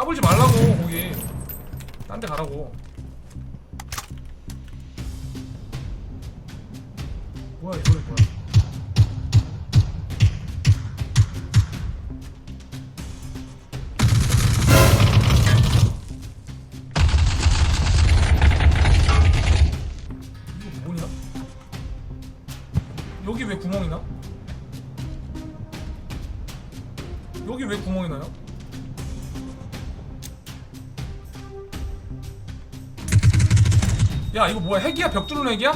까불지 말라고 거기 딴 데 가라고 뭐야 이 소리 뭐야 이거 뭐냐? 여기 왜 구멍이 나? 여기 왜 구멍이 나요? 야 이거 뭐야? 핵이야? 벽 뚫는 핵이야?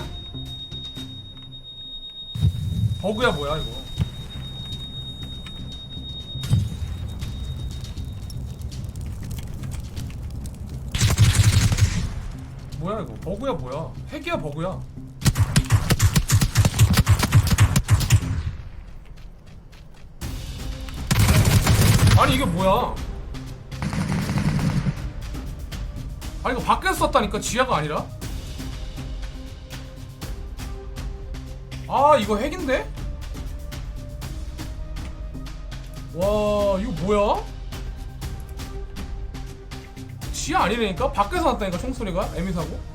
버그야 뭐야 이거? 뭐야 이거? 버그야 뭐야? 핵이야 버그야? 아니 이게 뭐야? 아니 이거 밖에서 썼다니까 지하가 아니라 아 이거 핵인데? 와 이거 뭐야? 지하 아니라니까? 밖에서 났다니까 총소리가 에미사고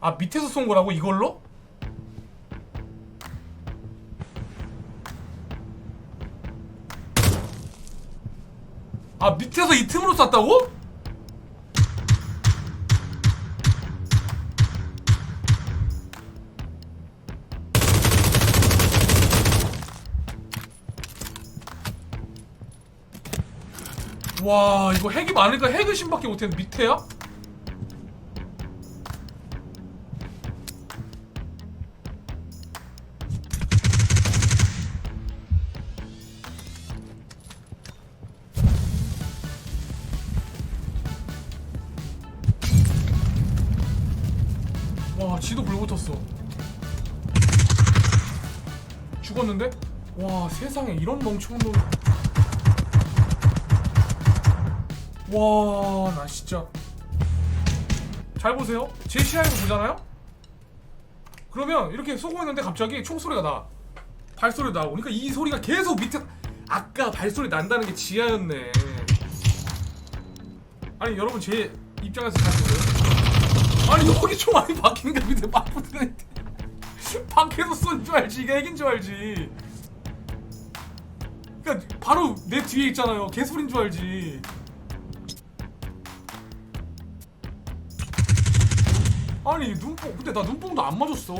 아 밑에서 쏜 거라고 이걸로? 아 밑에서 이 틈으로 쐈다고? 와 이거 핵이 많으니까 핵의심밖에 못했는데 밑에야? 와 지도 불 붙었어 죽었는데? 와 세상에 이런 멍청한 놈 와, 나 진짜. 잘 보세요. 제 시야에서 보잖아요? 그러면 이렇게 쏘고 있는데 갑자기 총소리가 나. 발소리 나고. 그러니까 이 소리가 계속 밑에. 아까 발소리 난다는 게 지하였네. 아니, 여러분 제 입장에서 잘 보세요. 아니, 여기 총 많이 박힌게 밑에 막 붙는 밖에서 쏜 줄 알지. 이게 핵인 줄 알지. 그러니까 바로 내 뒤에 있잖아요. 개소리인 줄 알지. 아니 눈뽕 근데 나 눈뽕도 안 맞았어